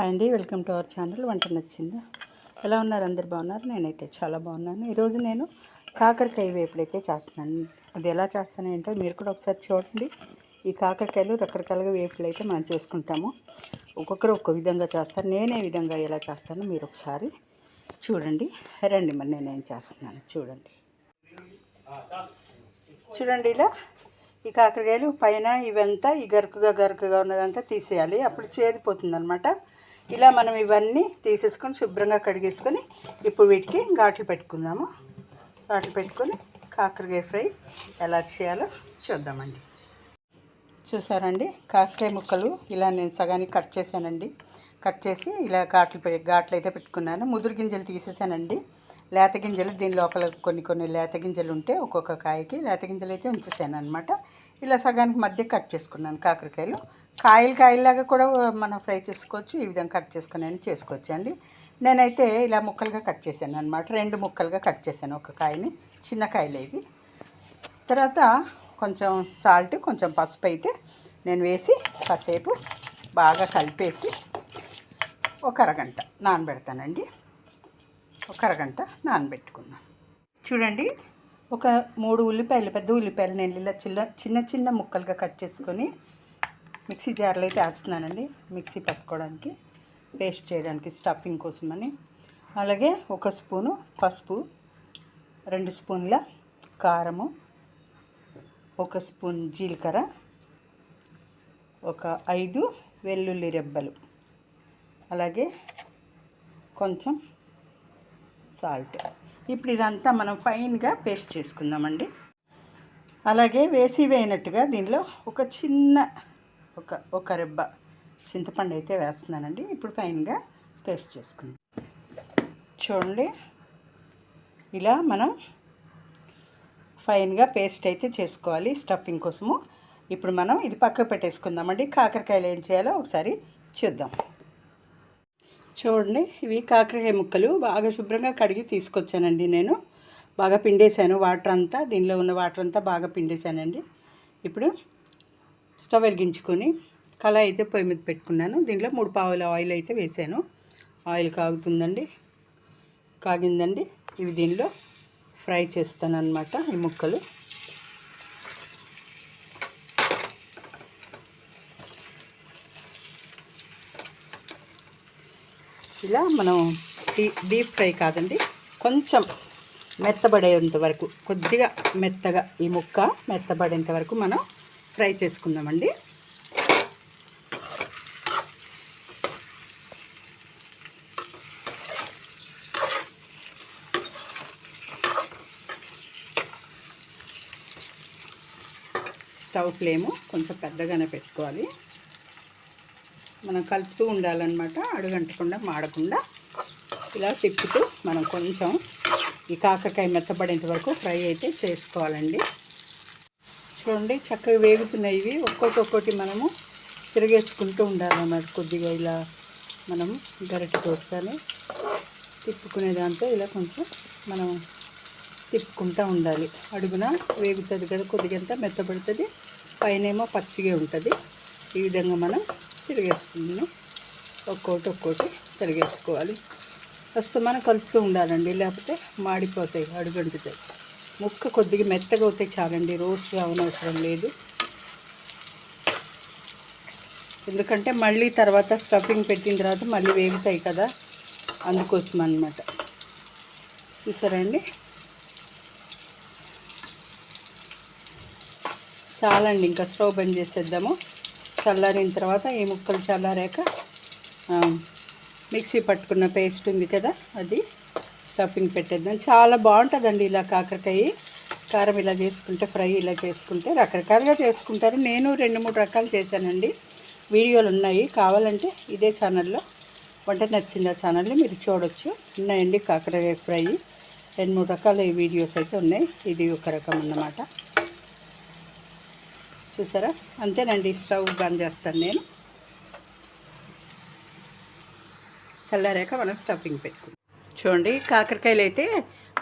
Hi అండి. Welcome to our channel. వంట నచ్చిందా? ఎలా ఉన్నారు? అందరు బాగున్నారు? నేనైతే చాలా బాగున్నాను. ఈరోజు నేను కాకరకాయ వేపుడైతే చేస్తున్నాను. అది ఎలా చేస్తాను ఏంటో మీరు కూడా ఒకసారి చూడండి. ఈ కాకరకాయలు రకరకాలుగా వేపులు అయితే మనం చేసుకుంటాము. ఒక్కొక్కరు ఒక్కొక్క విధంగా చేస్తారు. నేనే విధంగా ఎలా చేస్తాను మీరు ఒకసారి చూడండి. రండి మరి నేనేం చేస్తున్నాను చూడండి. చూడండి ఇలా ఈ కాకరకాయలు పైన ఇవంతా ఈ గరుకుగా గరుకుగా ఉన్నదంతా తీసేయాలి. అప్పుడు చేదిపోతుంది అనమాట ఇలా మనం ఇవన్నీ తీసేసుకొని శుభ్రంగా కడిగేసుకొని ఇప్పుడు వీటికి ఘాట్లు పెట్టుకుందాము. ఘాట్లు పెట్టుకొని కాకరకాయ ఫ్రై ఎలా చేయాలో చూద్దామండి. చూసారండి? కాకరకాయ ముక్కలు ఇలా నేను సగానికి కట్ చేశానండి. కట్ చేసి ఇలా ఘాట్లు పె ఘాట్లు అయితే పెట్టుకున్నాను. ముదురు గింజలు తీసేసానండి. లేత గింజలు దీని లోపల కొన్ని కొన్ని లేత గింజలు ఉంటే ఒక్కొక్క కాయకి లేత గింజలు అయితే ఉంచేసాను అనమాట ఇలా సగానికి మధ్య కట్ చేసుకున్నాను కాకరకాయలు. కాయలు కాయలాగా కూడా మనం ఫ్రై చేసుకోవచ్చు. ఈ విధంగా కట్ చేసుకుని చేసుకోవచ్చండి చేసుకోవచ్చు అండి. నేనైతే ఇలా ముక్కలుగా కట్ చేశాను అనమాట రెండు ముక్కలుగా కట్ చేశాను ఒక కాయని. చిన్న కాయలు ఇవి. తర్వాత కొంచెం సాల్ట్ కొంచెం పసుపు అయితే నేను వేసి కాసేపు బాగా కలిపేసి ఒక అరగంట నానబెడతానండి. ఒక అరగంట నానబెట్టుకుందాం. చూడండి ఒక మూడు ఉల్లిపాయలు పెద్ద ఉల్లిపాయలు నేను ఇలా చిన్న చిన్న చిన్న ముక్కలుగా కట్ చేసుకొని మిక్సీ జార్లో అయితే వేస్తున్నానండి మిక్సీ పట్టుకోవడానికి పేస్ట్ చేయడానికి స్టఫింగ్ కోసమని. అలాగే ఒక స్పూను పసుపు రెండు స్పూన్ల కారము ఒక స్పూన్ జీలకర్ర ఒక ఐదు వెల్లుల్లి రెబ్బలు. అలాగే కొంచెం సాల్ట్. ఇప్పుడు ఇదంతా మనం ఫైన్గా పేస్ట్ చేసుకుందామండి. అలాగే వేసి వేయనట్టుగా దీనిలో ఒక చిన్న ఒక ఒక రెబ్బ చింతపండు అయితే వేస్తున్నానండి. ఇప్పుడు ఫైన్గా పేస్ట్ చేసుకుందాం. చూడండి. ఇలా మనం ఫైన్గా పేస్ట్ అయితే చేసుకోవాలి స్టఫింగ్ కోసము. ఇప్పుడు మనం ఇది పక్కకు పెట్టేసుకుందామండి. కాకరకాయలు ఏం చేయాలో ఒకసారి చూద్దాం. చూడండి ఇవి కాకరకాయ ముక్కలు. బాగా శుభ్రంగా కడిగి తీసుకొచ్చానండి నేను. బాగా పిండేశాను వాటర్ అంతా. దీనిలో ఉన్న వాటర్ అంతా బాగా పిండేశానండి. ఇప్పుడు స్టవ్ వెలిగించుకొని కళాయి అయితే పొయ్యి మీద పెట్టుకున్నాను. దీంట్లో మూడు పావుల ఆయిల్ అయితే వేసాను. ఆయిల్ కాగుతుందండి. కాగిందండి. ఇవి దీనిలో ఫ్రై చేస్తాను అనమాట ఈ ముక్కలు. ఇలా మనం డీ డీప్ ఫ్రై కాదండి కొంచెం మెత్తబడేంత వరకు కొద్దిగా మెత్తగా ఈ ముక్క మెత్తబడేంత వరకు మనం ఫ్రై చేసుకుందామండి. స్టవ్ ఫ్లేము కొంచెం పెద్దగానే పెట్టుకోవాలి. మనం కలుపుతూ ఉండాలన్నమాట. అడుగంటకుండా మాడకుండా ఇలా తిప్పుతూ మనం కొంచెం ఈ కాకరకాయ మెత్తబడేంత వరకు ఫ్రై అయితే చేసుకోవాలండి. చూడండి చక్కగా వేగుతున్నాయి ఇవి. ఒక్కొక్కటి ఒక్కొక్కటి మనము తిరిగేసుకుంటూ ఉండాలన్నమాట. కొద్దిగా ఇలా మనం గరిటె తోస్తానే తిప్పుకునే దాంతో ఇలా కొంచెం మనం తిప్పుకుంటూ ఉండాలి. అడుగున వేగుతుంది కదా కొద్దిగంతా మెత్తబడుతుంది పైనేమో పచ్చిగా ఉంటుంది. ఈ విధంగా మనం తిరిగేసుకున్నాను ఒక్కోటి ఒక్కోటి తిరిగేసుకోవాలి. ఫస్ట్ మనం కలుపుతూ ఉండాలండి లేకపోతే మాడిపోతాయి అడుగంటుతాయి. ముక్క కొద్దిగా మెత్తగా అవుతాయి చాలండి రోస్ట్ అవనవసరం లేదు. ఎందుకంటే మళ్ళీ తర్వాత స్టఫింగ్ పెట్టిన తర్వాత మళ్ళీ వేగుతాయి కదా అందుకోసం అనమాట చూసారండి చాలండి ఇంకా స్టవ్ బంద్ చేసేద్దాము. చల్లారిన తర్వాత ఈ ముక్కలు చల్లారాక మిక్సీ పట్టుకున్న పేస్ట్ ఉంది కదా అది స్టఫింగ్ పెట్టేద్దాం. చాలా బాగుంటుందండి ఇలా కాకరకాయ. కారం ఇలా చేసుకుంటే ఫ్రై ఇలా చేసుకుంటే రకరకాలుగా చేసుకుంటారు. నేను రెండు మూడు రకాలు చేశానండి. వీడియోలు ఉన్నాయి. కావాలంటే ఇదే ఛానల్లో వంట నచ్చింది ఆ ఛానల్ని మీరు చూడొచ్చు. ఉన్నాయండి కాకరకాయ ఫ్రై. రెండు మూడు రకాల వీడియోస్ అయితే ఉన్నాయి. ఇది ఒక రకం అన్నమాట. చూసారా? అంతేనండి స్టవ్ బంద్ చేస్తాను నేను. చల్లారాక మనం స్టఫింగ్ పెట్టుకుందాం. చూడండి కాకరకాయలు అయితే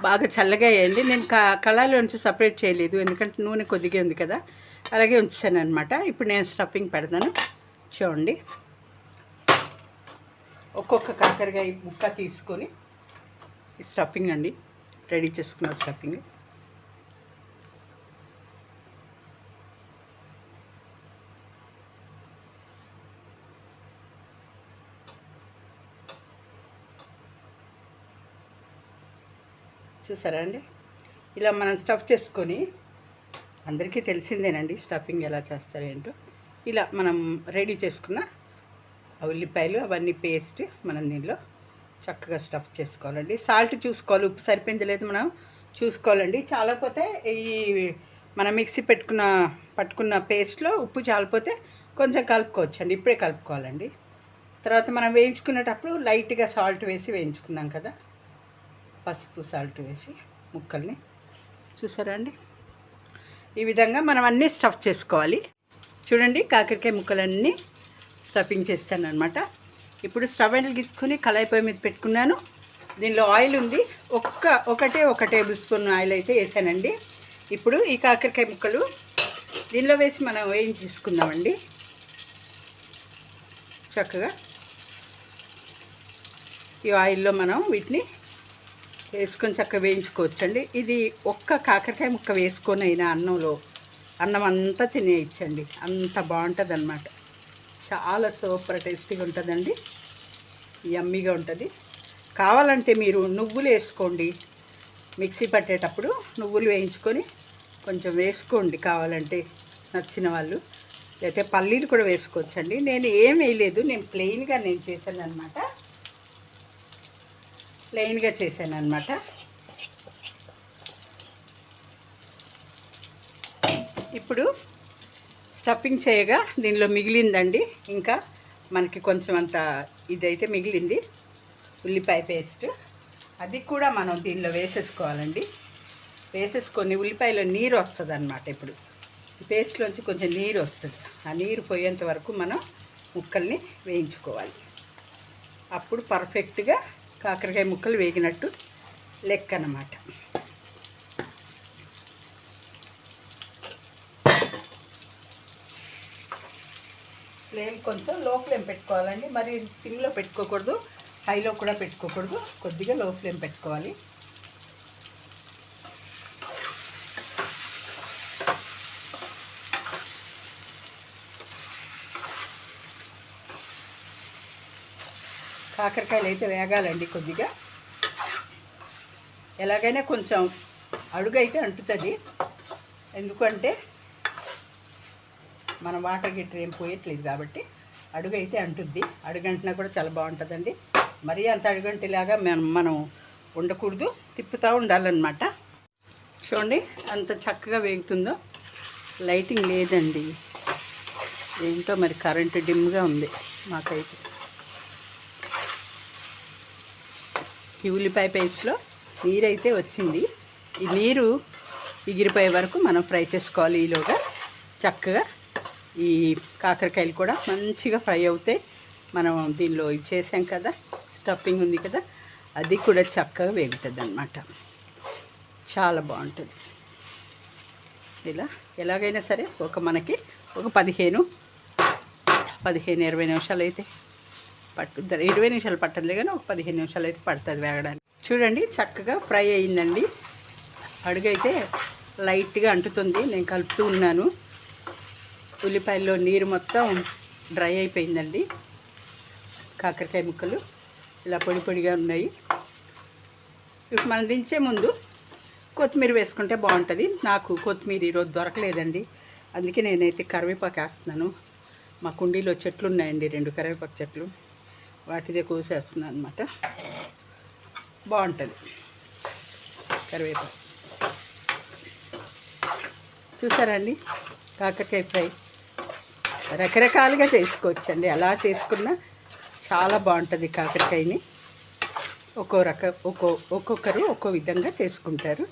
బాగా చల్లగా అయ్యండి నేను కా కళాయిలో నుంచి సపరేట్ చేయలేదు ఎందుకంటే నూనె కొద్దిగా ఉంది కదా. అలాగే ఉంచాను అనమాట ఇప్పుడు నేను స్టఫింగ్ పెడతాను. చూడండి. ఒక్కొక్క కాకరకాయ ముక్క తీసుకొని స్టఫింగ్ అండి రెడీ చేసుకున్న స్టఫింగ్. చూసారా అండి? ఇలా మనం స్టఫ్ చేసుకొని అందరికీ తెలిసిందేనండి స్టఫింగ్ ఎలా చేస్తారు ఏంటో. ఇలా మనం రెడీ చేసుకున్న ఆ ఉల్లిపాయలు అవన్నీ పేస్ట్ మనం దీనిలో చక్కగా స్టఫ్ చేసుకోవాలండి. సాల్ట్ చూసుకోవాలి ఉప్పు సరిపోయింది లేదు మనం చూసుకోవాలండి. చాలకపోతే ఈ మనం మిక్సీ పెట్టుకున్న పట్టుకున్న పేస్ట్లో ఉప్పు చాలిపోతే కొంచెం కలుపుకోవచ్చండి ఇప్పుడే కలుపుకోవాలండి. తర్వాత మనం వేయించుకునేటప్పుడు లైట్గా సాల్ట్ వేసి వేయించుకున్నాం కదా. పసుపు సాల్ట్ వేసి ముక్కల్ని. చూసారా అండి? ఈ విధంగా మనం అన్నీ స్టఫ్ చేసుకోవాలి. చూడండి కాకరకాయ ముక్కలన్నీ స్టఫింగ్ చేస్తాను అనమాట ఇప్పుడు స్టవ్ వెలిగించుకొని కళాయి పొయ్యి మీద పెట్టుకున్నాను. దీనిలో ఆయిల్ ఉంది. ఒక్క ఒకటే ఒక టేబుల్ స్పూన్ ఆయిల్ అయితే వేసానండి. ఇప్పుడు ఈ కాకరకాయ ముక్కలు దీనిలో వేసి మనం వేయించేసుకుందామండి చక్కగా ఈ ఆయిల్లో మనం వీటిని వేసుకొని చక్కగా వేయించుకోవచ్చండి. ఇది ఒక్క కాకరకాయ ముక్క వేసుకొని అయినా అన్నంలో అన్నం అంతా తినేయచ్చండి. అంత బాగుంటుంది అనమాట చాలా సూపర్ టేస్టీగా ఉంటుందండి. యమ్మీగా ఉంటుంది. కావాలంటే మీరు నువ్వులు వేసుకోండి. మిక్సీ పట్టేటప్పుడు నువ్వులు వేయించుకొని కొంచెం వేసుకోండి కావాలంటే నచ్చిన వాళ్ళు. లేకపోతే పల్లీలు కూడా వేసుకోవచ్చండి. నేను ఏం వేయలేదు. నేను ప్లెయిన్గా నేను చేశాను అనమాట ప్లెయిన్గా చేశాను అనమాట ఇప్పుడు స్టఫింగ్ చేయగా దీనిలో మిగిలిందండి. ఇంకా మనకి కొంచెం అంత ఇదైతే మిగిలింది. ఉల్లిపాయ పేస్ట్. అది కూడా మనం దీనిలో వేసేసుకోవాలండి. వేసేసుకొని ఉల్లిపాయలో నీరు వస్తుంది అనమాట ఇప్పుడు పేస్ట్లోంచి కొంచెం నీరు వస్తుంది. ఆ నీరు పోయేంత వరకు మనం ముక్కల్ని వేయించుకోవాలి. అప్పుడు పర్ఫెక్ట్గా కాకరకాయ ముక్కలు వేగినట్టు లెక్క అన్నమాట. ఫ్లేమ్ కొంచెం లో ఫ్లేమ్ పెట్టుకోవాలండి. మరి సిమ్లో పెట్టుకోకూడదు హైలో కూడా పెట్టుకోకూడదు. కొద్దిగా లో ఫ్లేమ్ పెట్టుకోవాలి. కాకరకాయలు అయితే వేగాలండి కొద్దిగా. ఎలాగైనా కొంచెం అడుగు అయితే అంటుతుంది. ఎందుకంటే మన వాటర్ గిట్టర్ ఏం పోయట్లేదు కాబట్టి అడుగు అయితే అంటుద్ది. అడుగంటినా కూడా చాలా బాగుంటుందండి. మరీ అంత అడుగంటిలాగా మనం మనం ఉండకూడదు. తిప్పుతూ ఉండాలన్నమాట. చూడండి అంత చక్కగా వేగుతుందో. లైటింగ్ లేదండి. ఏంటో మరి కరెంటు డిమ్గా ఉంది మాకైతే. ఈ ఉల్లిపాయ పేస్ట్లో నీరైతే వచ్చింది. ఈ నీరు ఎగిరిపోయే వరకు మనం ఫ్రై చేసుకోవాలి ఈలోగా. చక్కగా ఈ కాకరకాయలు కూడా మంచిగా ఫ్రై అవుతాయి మనం దీనిలో ఇది చేసాం కదా స్టఫింగ్ ఉంది కదా అది కూడా చక్కగా వేగుతుంది అనమాట చాలా బాగుంటుంది. ఇలా ఎలాగైనా సరే ఒక మనకి ఒక పదిహేను పదిహేను ఇరవై నిమిషాలు అయితే పట్టుద్ది ఇరవై నిమిషాలు పట్టదులే కానీ ఒక పదిహేను నిమిషాలు అయితే పడుతుంది వేగడానికి. చూడండి చక్కగా ఫ్రై అయిందండి. అడుగైతే లైట్గా అంటుతుంది. నేను కలుపుతూ ఉన్నాను. ఉల్లిపాయల్లో నీరు మొత్తం డ్రై అయిపోయిందండి. కాకరకాయ ముక్కలు ఇలా పొడి పొడిగా ఉన్నాయి. ఇప్పుడు మనం దించే ముందు కొత్తిమీర వేసుకుంటే బాగుంటుంది. నాకు కొత్తిమీర ఈరోజు దొరకలేదండి. అందుకే నేనైతే కరివేపాకు వేస్తున్నాను. మా కుండీలో చెట్లు ఉన్నాయండి రెండు కరివేపాకు చెట్లు. వాటిదే కోసేస్తున్నాను అనమాట బాగుంటుంది. కరివేపాకు. చూసారండి కాకరకాయ ఫ్రై. రకరకాలుగా చేసుకోవచ్చండి. ఎలా చేసుకున్నా చాలా బాగుంటుంది కాకరకాయని. ఒక్కో రక ఒక్కో ఒక్కొక్కరు ఒక్కో విధంగా చేసుకుంటారు.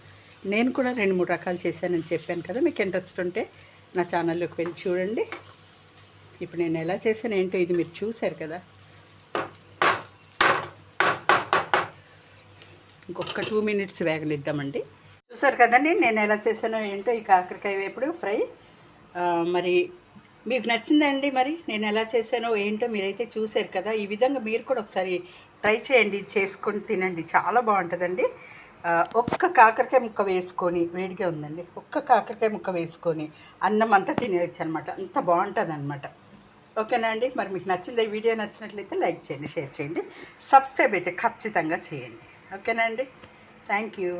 నేను కూడా రెండు మూడు రకాలు చేశానని చెప్పాను కదా మీకు ఇంట్రెస్ట్ ఉంటే నా ఛానల్లోకి వెళ్ళి చూడండి. ఇప్పుడు నేను ఎలా చేశాను ఏంటో ఇది మీరు చూశారు కదా. ఇంకొక టూ మినిట్స్ వేగనిద్దామండి. చూసారు కదండి నేను ఎలా చేశానో ఏంటో ఈ కాకరకాయ వేపుడు ఫ్రై. మరి మీకు నచ్చిందండి మరి నేను ఎలా చేశానో ఏంటో మీరైతే చూశారు కదా ఈ విధంగా మీరు కూడా ఒకసారి ట్రై చేయండి చేసుకొని తినండి చాలా బాగుంటుందండి. ఒక్క కాకరకాయ ముక్క వేసుకొని వేడిగా ఉందండి ఒక్క కాకరకాయ ముక్క వేసుకొని అన్నం అంతా తినేయచ్చు అనమాట అంత బాగుంటుంది అనమాట ఓకేనా అండి మరి మీకు నచ్చింది ఈ వీడియో నచ్చినట్లయితే లైక్ చేయండి షేర్ చేయండి సబ్స్క్రైబ్ అయితే ఖచ్చితంగా చేయండి. ఓకేనండి థ్యాంక్ యూ.